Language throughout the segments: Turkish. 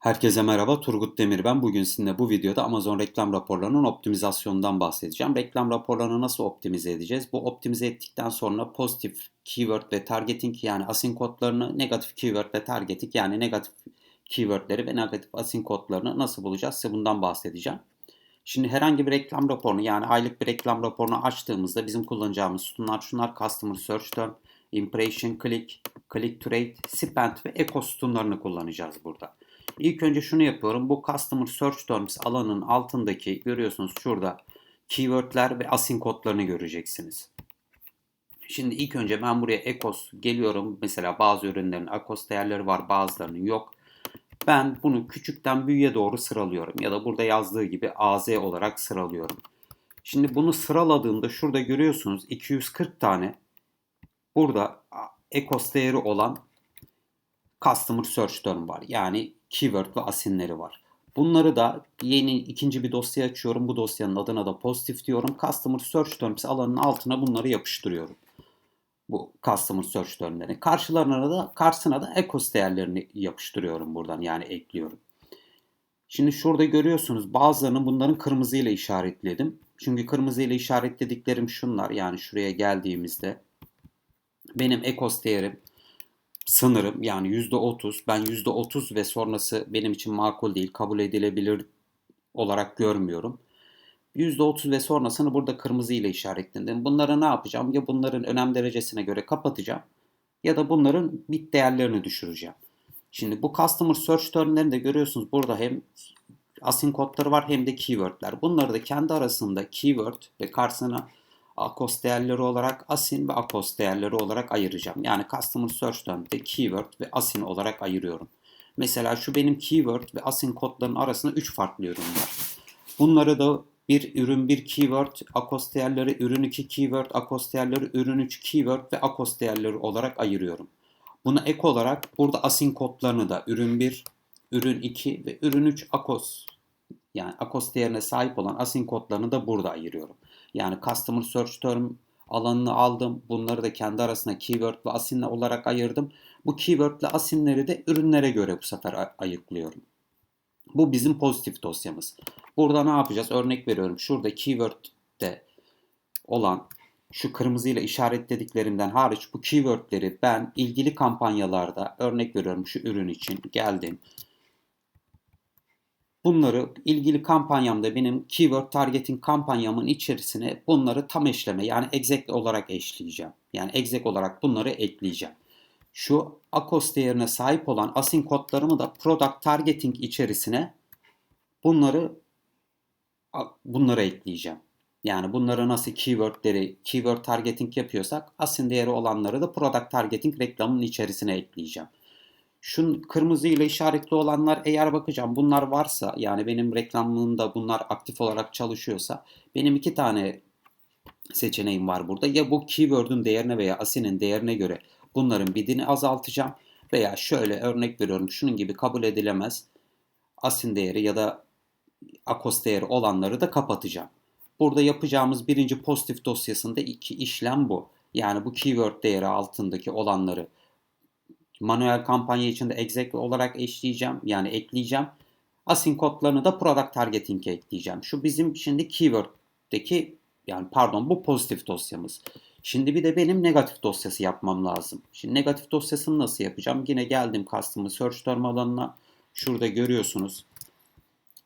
Herkese merhaba, Turgut Demir ben. Bugün sizinle bu videoda Amazon reklam raporlarının optimizasyonundan bahsedeceğim. Reklam raporlarını nasıl optimize edeceğiz? Bu optimize ettikten sonra pozitif keyword ve targeting yani asin kodlarını, negatif keyword ve targeting yani negatif keywordleri ve negatif asin kodlarını nasıl bulacağız? Size bundan bahsedeceğim. Şimdi herhangi bir reklam raporunu yani aylık bir reklam raporunu açtığımızda bizim kullanacağımız sütunlar şunlar Customer Search Term, Impression Click, Click to Rate, Spend ve Eco sütunlarını kullanacağız burada. İlk önce şunu yapıyorum. Bu Customer Search Terms alanın altındaki görüyorsunuz şurada keywordler ve asin kodlarını göreceksiniz. Şimdi ilk önce ben buraya Ecos geliyorum. Mesela bazı ürünlerin Ecos değerleri var bazılarının yok. Ben bunu küçükten büyüğe doğru sıralıyorum. Ya da burada yazdığı gibi AZ olarak sıralıyorum. Şimdi bunu sıraladığımda şurada görüyorsunuz 240 tane burada Ecos değeri olan Customer Search Term var. Yani keyword ve asinleri var. Bunları da yeni ikinci bir dosya açıyorum. Bu dosyanın adına da pozitif diyorum. Customer Search Terms alanının altına bunları yapıştırıyorum. Bu Customer Search Term'lerini. Karşılarına da karşısına da Ecos değerlerini yapıştırıyorum buradan. Yani ekliyorum. Şimdi şurada görüyorsunuz bazılarını bunların kırmızı ile işaretledim. Çünkü kırmızı ile işaretlediklerim şunlar. Yani şuraya geldiğimizde benim Ecos değerim sınırım yani %30 ben %30 ve sonrası benim için makul değil kabul edilebilir olarak görmüyorum. %30 ve sonrasını burada kırmızı ile işaretledim. Bunları ne yapacağım? Ya bunların önem derecesine göre kapatacağım ya da bunların bit değerlerini düşüreceğim. Şimdi bu Customer Search termlerini görüyorsunuz. Burada hem asin kodları var hem de keywordler. Bunları da kendi arasında keyword ve karşısına ACOS değerleri olarak asin ve ACOS değerleri olarak ayıracağım. Yani Customer Search Term'de keyword ve asin olarak ayırıyorum. Mesela şu benim keyword ve asin kodların arasında 3 farklı ürün var. Bunları da bir ürün bir keyword, ACOS değerleri ürün 2 keyword, ACOS değerleri ürün 3 keyword ve ACOS değerleri olarak ayırıyorum. Buna ek olarak burada asin kodlarını da ürün 1, ürün 2 ve ürün 3 ACOS yani ACOS değerine sahip olan asin kodlarını da burada ayırıyorum. Yani Customer Search Term alanını aldım. Bunları da kendi arasında keyword ve asin olarak ayırdım. Bu keyword ile asinleri de ürünlere göre bu sefer ayıklıyorum. Bu bizim pozitif dosyamız. Burada ne yapacağız? Örnek veriyorum. Şurada keyword'de olan şu kırmızıyla işaretlediklerimden hariç bu keywordleri ben ilgili kampanyalarda örnek veriyorum şu ürün için geldim. Bunları ilgili kampanyamda benim keyword targeting kampanyamın içerisine bunları tam eşleme yani exact olarak eşleyeceğim. Yani exact olarak bunları ekleyeceğim. Şu ACOS değerine sahip olan asin kodlarımı da product targeting içerisine bunları bunları ekleyeceğim. Yani bunları nasıl keywordleri, keyword targeting yapıyorsak asin değeri olanları da product targeting reklamın içerisine ekleyeceğim. Şu kırmızı ile işaretli olanlar eğer bakacağım bunlar varsa yani benim reklamımda bunlar aktif olarak çalışıyorsa benim iki tane seçeneğim var burada. Ya bu keyword'ün değerine veya asinin değerine göre bunların bidini azaltacağım veya şöyle örnek veriyorum şunun gibi kabul edilemez asin değeri ya da akos değeri olanları da kapatacağım. Burada yapacağımız birinci pozitif dosyasında iki işlem bu. Yani bu keyword değeri altındaki olanları manuel kampanya içinde exec olarak eşleyeceğim. Yani ekleyeceğim. Asin kodlarını da product targeting'e ekleyeceğim. Şu bizim şimdi keyword'deki yani pardon bu pozitif dosyamız. Şimdi bir de benim negatif dosyası yapmam lazım. Şimdi negatif dosyasını nasıl yapacağım? Yine geldim Customer Search Term alanına. Şurada görüyorsunuz.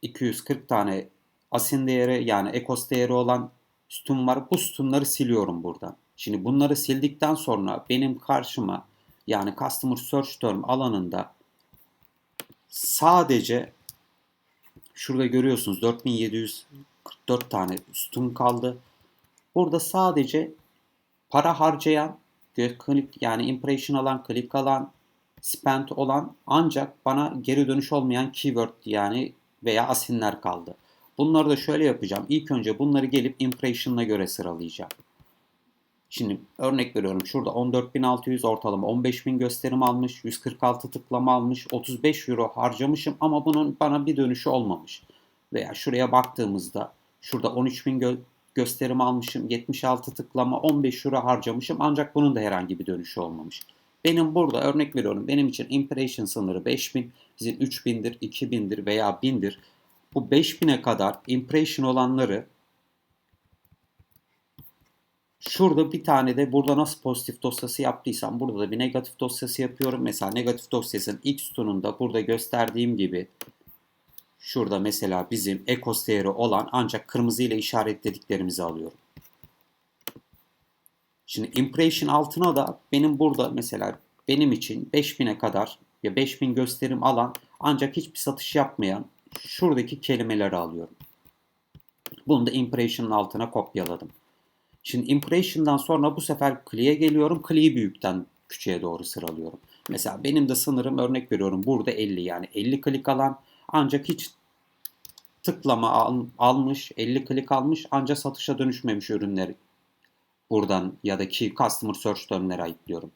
240 tane asin değeri yani ekos değeri olan sütun var. Bu sütunları siliyorum buradan. Şimdi bunları sildikten sonra benim karşıma yani Customer Search Term alanında sadece şurada görüyorsunuz 4744 tane sütun kaldı. Burada sadece para harcayan, yani impression alan, click alan, spent olan ancak bana geri dönüş olmayan keyword yani veya asinler kaldı. Bunları da şöyle yapacağım. İlk önce bunları gelip impression'a göre sıralayacağım. Şimdi örnek veriyorum şurada 14.600 ortalama 15.000 gösterim almış, 146 tıklama almış, 35 euro harcamışım ama bunun bana bir dönüşü olmamış. Veya şuraya baktığımızda şurada 13.000 gö gösterim almışım, 76 tıklama 15 euro harcamışım ancak bunun da herhangi bir dönüşü olmamış. Benim burada örnek veriyorum. Benim için impression sınırı 5000, sizin 3000'dir, 2000'dir veya 1000'dir. Bu 5000'e kadar impression olanları Şurada bir tane de burada nasıl pozitif dosyası yaptıysam burada da bir negatif dosyası yapıyorum. Mesela negatif dosyasının ilk sütununda burada gösterdiğim gibi şurada mesela bizim ekos değeri olan ancak kırmızı ile işaretlediklerimizi alıyorum. Şimdi impression altına da benim burada mesela benim için 5000'e kadar ya 5000 gösterim alan ancak hiçbir satış yapmayan şuradaki kelimeleri alıyorum. Bunu da impression'ın altına kopyaladım. Şimdi impression'dan sonra bu sefer clear'e geliyorum. Clear'i büyükten küçüğe doğru sıralıyorum. Mesela benim de sınırım örnek veriyorum burada 50 yani 50 klik alan ancak hiç tıklama al, almış 50 klik almış ancak satışa dönüşmemiş ürünleri buradan ya da ki customer search dönümleri ayıklıyorum.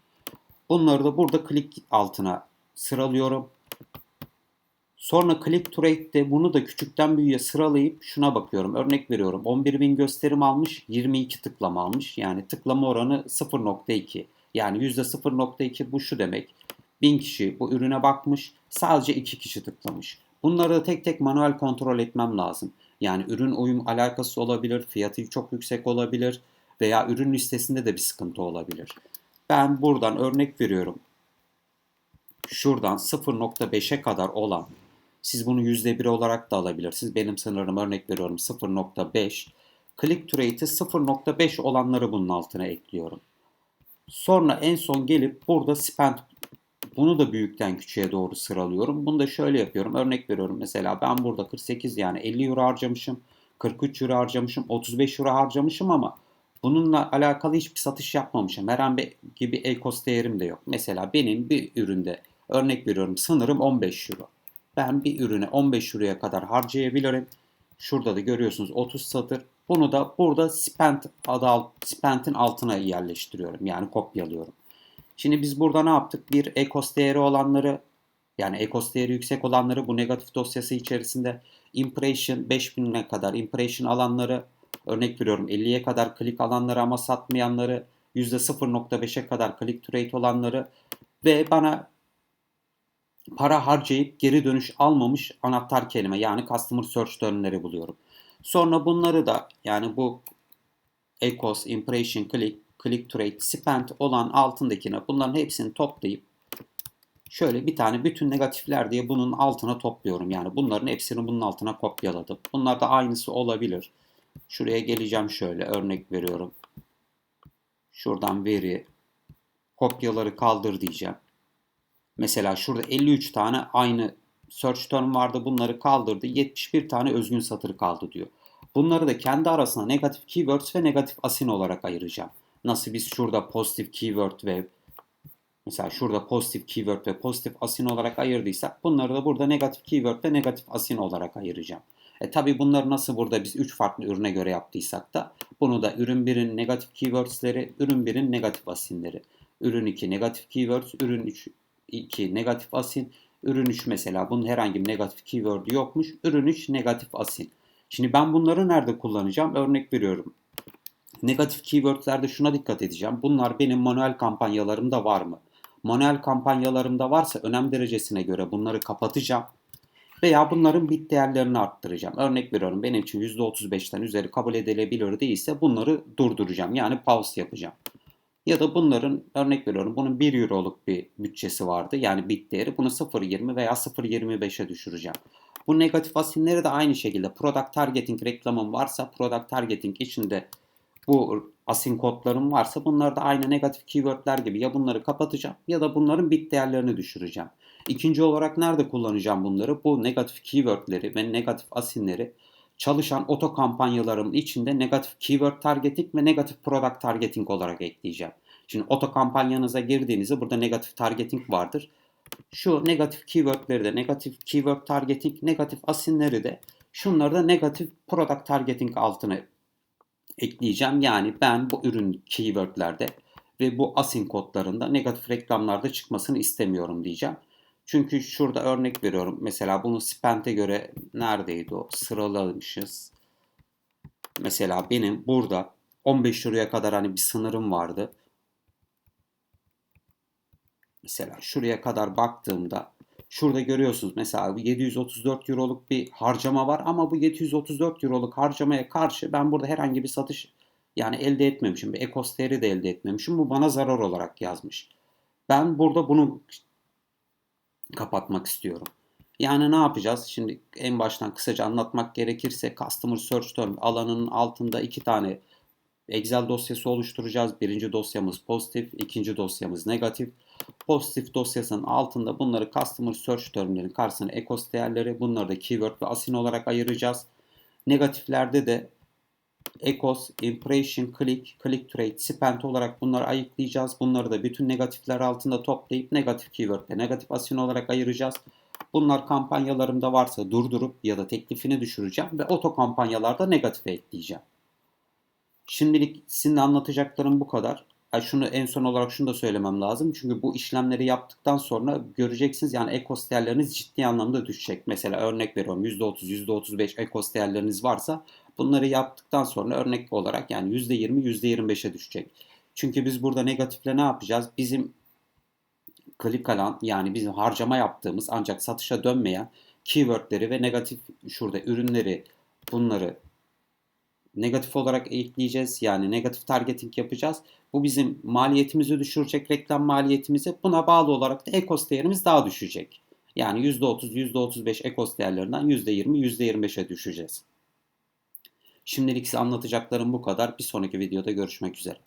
Bunları da burada click altına sıralıyorum. Sonra click to rate'de bunu da küçükten büyüğe sıralayıp şuna bakıyorum. Örnek veriyorum. 11.000 gösterim almış, 22 tıklama almış. Yani tıklama oranı 0.2. Yani %0.2 bu şu demek. 1000 kişi bu ürüne bakmış, sadece 2 kişi tıklamış. Bunları da tek tek manuel kontrol etmem lazım. Yani ürün uyum alakası olabilir, fiyatı çok yüksek olabilir veya ürün listesinde de bir sıkıntı olabilir. Ben buradan örnek veriyorum. Şuradan 0.5'e kadar olan siz bunu %1 olarak da alabilirsiniz. Benim sınırım örnek veriyorum 0.5. Click to rate'i 0.5 olanları bunun altına ekliyorum. Sonra en son gelip burada spend bunu da büyükten küçüğe doğru sıralıyorum. Bunu da şöyle yapıyorum. Örnek veriyorum mesela ben burada 48 yani 50 euro harcamışım. 43 euro harcamışım. 35 euro harcamışım ama bununla alakalı hiçbir satış yapmamışım. Herhangi bir e-cost değerim de yok. Mesela benim bir üründe örnek veriyorum sınırım 15 euro ben bir ürüne 15 euroya kadar harcayabilirim. Şurada da görüyorsunuz 30 satır. Bunu da burada spend adı alt, altına yerleştiriyorum. Yani kopyalıyorum. Şimdi biz burada ne yaptık? Bir ekos değeri olanları yani ekos değeri yüksek olanları bu negatif dosyası içerisinde impression 5000'e kadar impression alanları örnek veriyorum 50'ye kadar klik alanları ama satmayanları %0.5'e kadar click to rate olanları ve bana para harcayıp geri dönüş almamış anahtar kelime yani customer search termleri buluyorum. Sonra bunları da yani bu ECOS, Impression, Click, Click to Rate, Spend olan altındakine bunların hepsini toplayıp şöyle bir tane bütün negatifler diye bunun altına topluyorum. Yani bunların hepsini bunun altına kopyaladım. Bunlar da aynısı olabilir. Şuraya geleceğim şöyle örnek veriyorum. Şuradan veri kopyaları kaldır diyeceğim. Mesela şurada 53 tane aynı search term vardı bunları kaldırdı. 71 tane özgün satır kaldı diyor. Bunları da kendi arasında negatif keywords ve negatif asin olarak ayıracağım. Nasıl biz şurada pozitif keyword ve mesela şurada pozitif keyword ve pozitif asin olarak ayırdıysak bunları da burada negatif keyword ve negatif asin olarak ayıracağım. E tabi bunları nasıl burada biz 3 farklı ürüne göre yaptıysak da bunu da ürün 1'in negatif keywordsleri, ürün 1'in negatif asinleri. Ürün 2 negatif keywords, ürün 3 2 negatif asin. Ürün 3 mesela bunun herhangi bir negatif keyword yokmuş. Ürün 3 negatif asin. Şimdi ben bunları nerede kullanacağım? Örnek veriyorum. Negatif keywordlerde şuna dikkat edeceğim. Bunlar benim manuel kampanyalarımda var mı? Manuel kampanyalarımda varsa önem derecesine göre bunları kapatacağım. Veya bunların bit değerlerini arttıracağım. Örnek veriyorum benim için %35'ten üzeri kabul edilebilir değilse bunları durduracağım. Yani pause yapacağım. Ya da bunların örnek veriyorum bunun 1 euroluk bir bütçesi vardı. Yani bit değeri bunu 0.20 veya 0.25'e düşüreceğim. Bu negatif asinleri de aynı şekilde product targeting reklamım varsa product targeting içinde bu asin kodlarım varsa bunları da aynı negatif keywordler gibi ya bunları kapatacağım ya da bunların bit değerlerini düşüreceğim. İkinci olarak nerede kullanacağım bunları? Bu negatif keywordleri ve negatif asinleri çalışan oto kampanyalarımın içinde negatif keyword targeting ve negatif product targeting olarak ekleyeceğim. Şimdi oto kampanyanıza girdiğinizde burada negatif targeting vardır. Şu negatif keywordleri de negatif keyword targeting, negatif asinleri de şunları da negatif product targeting altına ekleyeceğim. Yani ben bu ürün keywordlerde ve bu asin kodlarında negatif reklamlarda çıkmasını istemiyorum diyeceğim. Çünkü şurada örnek veriyorum. Mesela bunu spend'e göre neredeydi o? Sıralamışız. Mesela benim burada 15 liraya kadar hani bir sınırım vardı. Mesela şuraya kadar baktığımda şurada görüyorsunuz mesela 734 euroluk bir harcama var ama bu 734 euroluk harcamaya karşı ben burada herhangi bir satış yani elde etmemişim. Bir ekos değeri de elde etmemişim. Bu bana zarar olarak yazmış. Ben burada bunu kapatmak istiyorum. Yani ne yapacağız? Şimdi en baştan kısaca anlatmak gerekirse Customer Search Term alanının altında iki tane Excel dosyası oluşturacağız. Birinci dosyamız pozitif, ikinci dosyamız negatif. Pozitif dosyasının altında bunları Customer Search Term'lerin karşısına ekos değerleri, bunları da keyword ve asin olarak ayıracağız. Negatiflerde de Ecos, Impression, Click, Click to Rate, Spent olarak bunları ayıklayacağız. Bunları da bütün negatifler altında toplayıp negatif keyword ve negatif asin olarak ayıracağız. Bunlar kampanyalarımda varsa durdurup ya da teklifini düşüreceğim ve oto kampanyalarda negatife ekleyeceğim. Şimdilik sizinle anlatacaklarım bu kadar. Ay şunu en son olarak şunu da söylemem lazım. Çünkü bu işlemleri yaptıktan sonra göreceksiniz yani ekos değerleriniz ciddi anlamda düşecek. Mesela örnek veriyorum %30, %35 ekos değerleriniz varsa bunları yaptıktan sonra örnek olarak yani %20, %25'e düşecek. Çünkü biz burada negatifle ne yapacağız? Bizim klik alan yani bizim harcama yaptığımız ancak satışa dönmeyen keywordleri ve negatif şurada ürünleri bunları negatif olarak ekleyeceğiz. Yani negatif targeting yapacağız. Bu bizim maliyetimizi düşürecek, reklam maliyetimizi. Buna bağlı olarak da ekos değerimiz daha düşecek. Yani %30, %35 ekos değerlerinden %20, %25'e düşeceğiz. Şimdilik size anlatacaklarım bu kadar. Bir sonraki videoda görüşmek üzere.